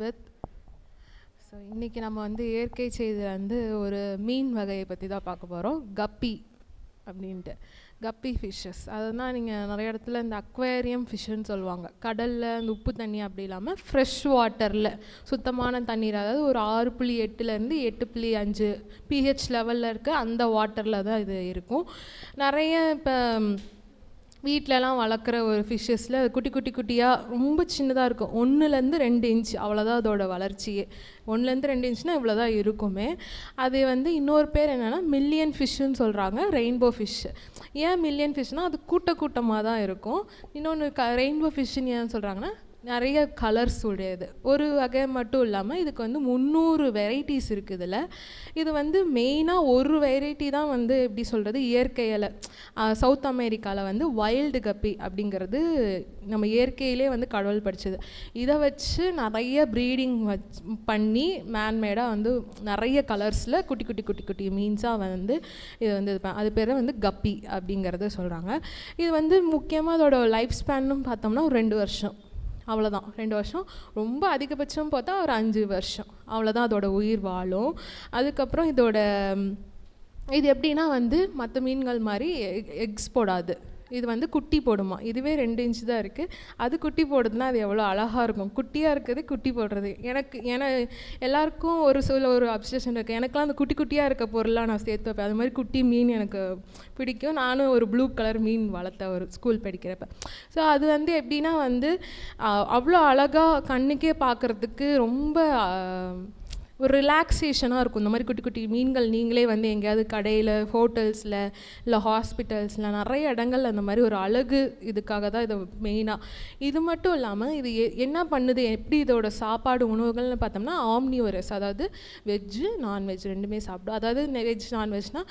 With so இன்றைக்கி நம்ம வந்து இயற்கை செய்தியில் வந்து ஒரு மீன் வகையை பற்றி தான் பார்க்க போகிறோம் கப்பி அப்படின்ட்டு. கப்பி ஃபிஷ்ஷஸ் அதுதான் நீங்கள் நிறைய இடத்துல இந்த அக்வேரியம் ஃபிஷ்ஷுன்னு சொல்லுவாங்க. கடலில் இந்த உப்பு தண்ணி அப்படி இல்லாமல் ஃப்ரெஷ் வாட்டரில் சுத்தமான தண்ணீர் அதாவது ஒரு ஆறு புள்ளி எட்டுலேருந்து எட்டு புள்ளி அஞ்சு பிஹெச் லெவலில் இருக்க அந்த வாட்டரில் தான் இது இருக்கும். நிறைய இப்போ வீட்டிலலாம் வளர்க்குற ஒரு ஃபிஷ்ஷஸில் குட்டி குட்டி குட்டியாக ரொம்ப சின்னதாக இருக்கும். ஒன்றுலேருந்து ரெண்டு இன்ச் அவ்வளோதான் அதோட வளர்ச்சியே. ஒன்றுலேருந்து ரெண்டு இன்ச்னால் இவ்வளோ தான் இருக்குமே. அது வந்து இன்னொரு பேர் என்னென்னா மில்லியன் ஃபிஷ்ஷுன்னு சொல்கிறாங்க ரெயின்போ ஃபிஷ்ஷு ஏன் மில்லியன் ஃபிஷ்னால் அது கூட்ட கூட்டமாக தான் இருக்கும். இன்னொன்று க ரெயின்போ ஃபிஷ்ஷுன்னு ஏன் சொல்கிறாங்கன்னா நிறைய கலர்ஸ் உடையது. ஒரு வகை மட்டும் இல்லாமல் இதுக்கு வந்து முந்நூறு வெரைட்டிஸ் இருக்குது இதில் இது வந்து மெயினாக ஒரு வெரைட்டி தான் வந்து எப்படி சொல்கிறது இயற்கையில் சவுத் அமெரிக்காவில் வந்து வைல்டு கப்பி அப்படிங்கிறது நம்ம இயற்கையிலே வந்து கடவுள் படித்தது இதை வச்சு நிறைய ப்ரீடிங் வச் பண்ணி மேன்மேடாக வந்து நிறைய கலர்ஸில் குட்டி குட்டி குட்டி குட்டி மீன்ஸாக வந்து இது வந்து இது ப- அது பேர் வந்து கப்பி அப்படிங்கிறத சொல்கிறாங்க இது வந்து முக்கியமாக அதோட லைஃப் ஸ்பேன்னு பார்த்தோம்னா ஒரு ரெண்டு வருஷம். அவ்வளோதான் ரெண்டு வருஷம். ரொம்ப அதிகபட்சம் பார்த்தா ஒரு அஞ்சு வருஷம். அவ்வளோதான் அதோட உயிர் வாழும். அதுக்கப்புறம் இதோட இது எப்படின்னா வந்து மற்ற மீன்கள் மாதிரி எக்ஸ் போடாது. இது வந்து குட்டி போடுமா? இதுவே ரெண்டு இன்ச் தான் இருக்குது அது குட்டி போடுதுன்னா அது எவ்வளோ அழகாக இருக்கும். குட்டியாக இருக்குது குட்டி போடுறது. எனக்கு ஏன்னா எல்லாருக்கும் ஒரு சில ஒரு அப்சஷன் இருக்குது எனக்குலாம் அந்த குட்டி குட்டியாக இருக்க பொருளாக நான் சேர்த்து வைப்பேன். அது மாதிரி குட்டி மீன் எனக்கு பிடிக்கும். நானும் ஒரு ப்ளூ கலர் மீன் வளர்த்தேன் ஒரு ஸ்கூல் படிக்கிறப்ப. ஸோ அது வந்து எப்படின்னா வந்து அவ்வளோ அழகாக கண்ணுக்கே பார்க்குறதுக்கு ரொம்ப ஒரு ரிலாக்ஸேஷனாக இருக்கும். இந்த மாதிரி குட்டி குட்டி மீன்கள் நீங்களே வந்து எங்கேயாவது கடையில் ஹோட்டல்ஸில் இல்லை ஹாஸ்பிட்டல்ஸில் நிறைய இடங்கள்ல அந்த மாதிரி ஒரு அழகு இதுக்காக தான் இது மெயினாக இது மட்டும் இல்லாமல் இது எ- என்ன பண்ணுது? எப்படி இதோட சாப்பாடு உணவுகள்னு பார்த்தோம்னா ஆம்னிவரஸ் அதாவது வெஜ்ஜு நான்வெஜ் ரெண்டுமே சாப்பிடும். அதாவது வெஜ் நான்வெஜ்னால்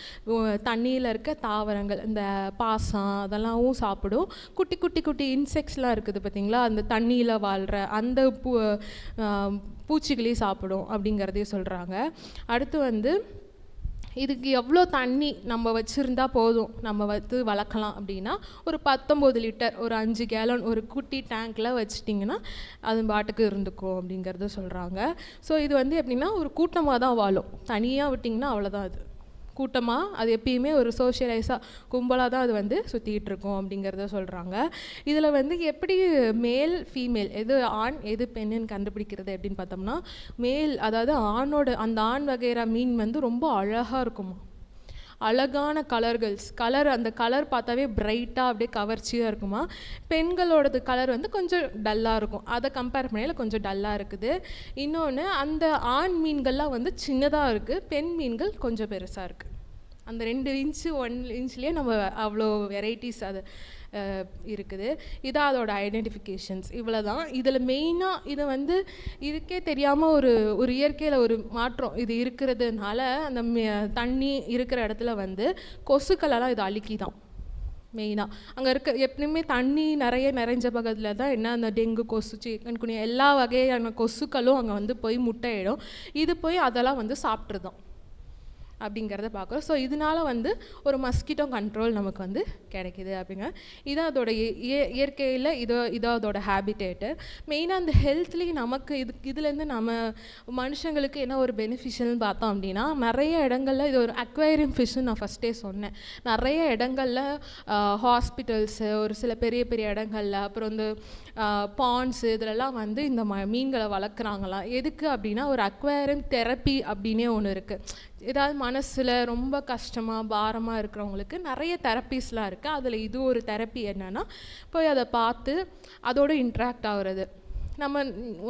தண்ணியில் இருக்க தாவரங்கள் இந்த பாசம் அதெல்லாமும் சாப்பிடும். குட்டி குட்டி குட்டி இன்செக்ட்ஸ்லாம் இருக்குது பார்த்தீங்களா? அந்த தண்ணியில் வாழ்கிற அந்த பூ பூச்சிகளே சாப்பிடும் அப்படிங்கிறதையும் சொல்கிறாங்க அடுத்து வந்து இதுக்கு எவ்வளோ தண்ணி நம்ம வச்சுருந்தா போதும்? நம்ம வந்து வளர்க்கலாம் அப்படின்னா ஒரு பத்தொம்போது லிட்டர் ஒரு அஞ்சு கேலன் ஒரு குட்டி டேங்க்கில் வச்சிட்டிங்கன்னா அது பாட்டுக்கு இருந்துக்கும் அப்படிங்கிறத சொல்கிறாங்க ஸோ இது வந்து எப்படின்னா ஒரு கூட்டமாக தான் வாழும். தனியாக விட்டிங்கன்னா அவ்வளோதான் அது. கூட்டமாக அது எப்பயுமே ஒரு சோஷியலைஸாக கும்பலாக தான் அது வந்து சுற்றிக்கிட்டு இருக்கும் அப்படிங்கிறத சொல்கிறாங்க இதில் வந்து எப்படி மேல் ஃபீமேல் எது ஆண் எது பெண்ணுன்னு கண்டுபிடிக்கிறது அப்படின்னு பார்த்தோம்னா மேல் அதாவது ஆணோட அந்த ஆண் வகைற மீன் வந்து ரொம்ப அழகாக இருக்குமா? அழகான கலர்கள்ஸ் கலர் அந்த கலர் பார்த்தாவே பிரைட்டாக அப்படியே கவர்ச்சியாக இருக்குமா? பெண்களோடது கலர் வந்து கொஞ்சம் டல்லாக இருக்கும். அதை கம்பேர் பண்ணையில் கொஞ்சம் டல்லாக இருக்குது. இன்னொன்று அந்த ஆண் மீன்கள்லாம் வந்து சின்னதாக இருக்குது பெண் மீன்கள் கொஞ்சம் பெருசாக இருக்குது அந்த ரெண்டு இன்ச்சு ஒன் இன்ச்லேயே நம்ம அவ்வளோ வெரைட்டிஸ் அது இருக்குது. இதான் அதோட ஐடென்டிஃபிகேஷன்ஸ் இவ்வளோ தான் இதில் மெயினாக இதை வந்து இதுக்கே தெரியாமல் ஒரு ஒரு இயற்கையில் ஒரு மாற்றம் இது இருக்கிறதுனால அந்த தண்ணி இருக்கிற இடத்துல வந்து கொசுக்களெல்லாம் இது அழுக்கி தான் மெயினாக அங்கே இருக்க எப்பயுமே தண்ணி நிறைய நிறைஞ்ச பக்கத்தில் தான் என்ன அந்த டெங்கு கொசு சிக்கன் குனி எல்லா வகையான கொசுக்களும் அங்கே வந்து போய் முட்டையிடும். இது போய் அதெல்லாம் வந்து சாப்பிட்ருதான் அப்படிங்கிறத பார்க்குறோம். ஸோ இதனால வந்து ஒரு மஸ்கிட்டோ கண்ட்ரோல் நமக்கு வந்து கிடைக்குது அப்படிங்க. இதான் அதோட இய- இயற்கையில் இதோ இதோ அதோட ஹேபிட்டேட்டு மெயினாக அந்த ஹெல்த்லேயும் நமக்கு இது இதுலேருந்து நம்ம மனுஷங்களுக்கு என்ன ஒரு பெனிஃபிஷியல்னு பார்த்தோம் அப்படின்னா நிறைய இடங்களில் இது ஒரு அக்வைரியம் ஃபிஷ்ஷுன்னு நான் ஃபஸ்ட்டே சொன்னேன். நிறைய இடங்களில் ஹாஸ்பிட்டல்ஸு ஒரு சில பெரிய பெரிய இடங்கள்ல அப்புறம் வந்து பாண்ட்ஸு இதிலெல்லாம் வந்து இந்த ம மீன்களை வளர்க்குறாங்களாம். எதுக்கு அப்படின்னா ஒரு அக்வைரியம் தெரப்பி அப்படின்னே ஒன்று இருக்குது ஏதாவது மனசில் ரொம்ப கஷ்டமாக பாரமாக இருக்கிறவங்களுக்கு நிறைய தெரப்பீஸ்லாம் இருக்குது அதில் இது ஒரு தெரப்பி என்னென்னா போய் அதை பார்த்து அதோடு இன்ட்ராக்ட் ஆகுறது. நம்ம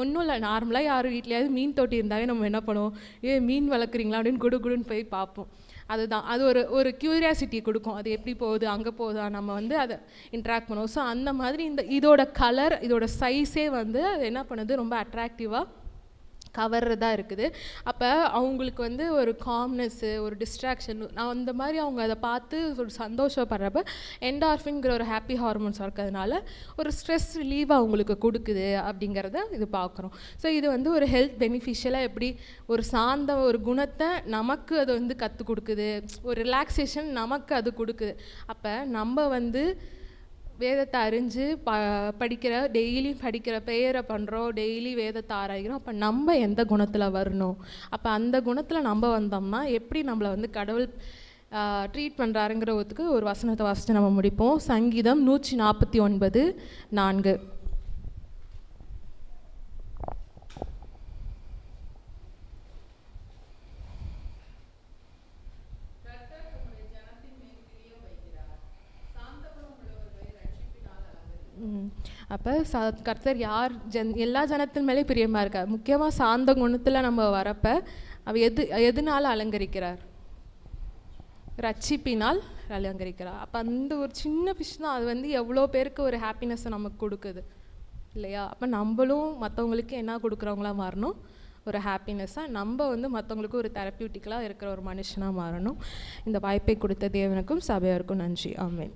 ஒன்றும் இல்லை நார்மலாக யார் வீட்லையாவது மீன் தொட்டி இருந்தாவே நம்ம என்ன பண்ணுவோம்? ஏ மீன் வளர்க்குறீங்களா? அப்படின்னு குடு குடுன்னு போய் பார்ப்போம். அதுதான். அது ஒரு ஒரு க்யூரியாசிட்டி கொடுக்கும். அது எப்படி போகுது அங்கே போகுதா? நம்ம வந்து அதை இன்ட்ராக்ட் பண்ணுவோம். ஸோ அந்த மாதிரி இந்த இதோட கலர் இதோட சைஸே வந்து அது என்ன பண்ணுது? ரொம்ப அட்ராக்டிவாக கவர்றதாக இருக்குது. அப்போ அவங்களுக்கு வந்து ஒரு காம்னஸ்ஸு ஒரு டிஸ்ட்ராக்ஷன் நான் அந்த மாதிரி அவங்க அதை பார்த்து ஒரு சந்தோஷப்படுறப்ப என்டார்ஃபின்ங்கிற ஒரு ஹாப்பி ஹார்மோன்ஸ் இருக்கிறதுனால ஒரு ஸ்ட்ரெஸ் ரிலீவ் அவங்களுக்கு கொடுக்குது அப்படிங்கிறத இது பார்க்குறோம். ஸோ இது வந்து ஒரு ஹெல்த் பெனிஃபிஷியலாக எப்படி ஒரு சார்ந்த ஒரு குணத்தை நமக்கு அது வந்து கற்றுக் கொடுக்குது. ஒரு ரிலாக்ஸேஷன் நமக்கு அது கொடுக்குது. அப்போ நம்ம வந்து வேதத்தை அறிஞ்சு ப படிக்கிற டெய்லி படிக்கிற ப்ரேயரை பண்ணுறோம் டெய்லி வேதத்தை ஆராய்கிறோம். அப்போ நம்ம எந்த குணத்தில் வரணும்? அப்போ அந்த குணத்தில் நம்ம வந்தோம்னா எப்படி நம்மளை வந்து கடவுள் ட்ரீட் பண்ணுறாருங்கிறதுக்கு ஒரு வசனத்தை வாசித்து நம்ம முடிப்போம். சங்கீதம் நூற்றி நாற்பத்தி ஒன்பது நான்கு. அப்போ சா கர்த்தர் யார் ஜன் எல்லா ஜனத்தின் மேலே பிரியமாக இருக்கார். முக்கியமாக சாந்த குணத்தில் நம்ம வரப்ப அவ எது எதுனால் அலங்கரிக்கிறார்? ரட்சிப்பினால் அலங்கரிக்கிறார். அப்போ அந்த ஒரு சின்ன விஷயம் தான் அது வந்து எவ்வளோ பேருக்கு ஒரு ஹாப்பினஸ்ஸை நமக்கு கொடுக்குது. இல்லையா? அப்போ நம்மளும் மற்றவங்களுக்கு என்ன கொடுக்குறவங்களா மாறணும்? ஒரு ஹாப்பினஸ்ஸாக நம்ம வந்து மற்றவங்களுக்கு ஒரு தெரப்பியூட்டிக்கலாக இருக்கிற ஒரு மனுஷனாக மாறணும். இந்த வாய்ப்பை கொடுத்த தேவனுக்கும் சபையாருக்கும் நன்றி. ஆமேன்.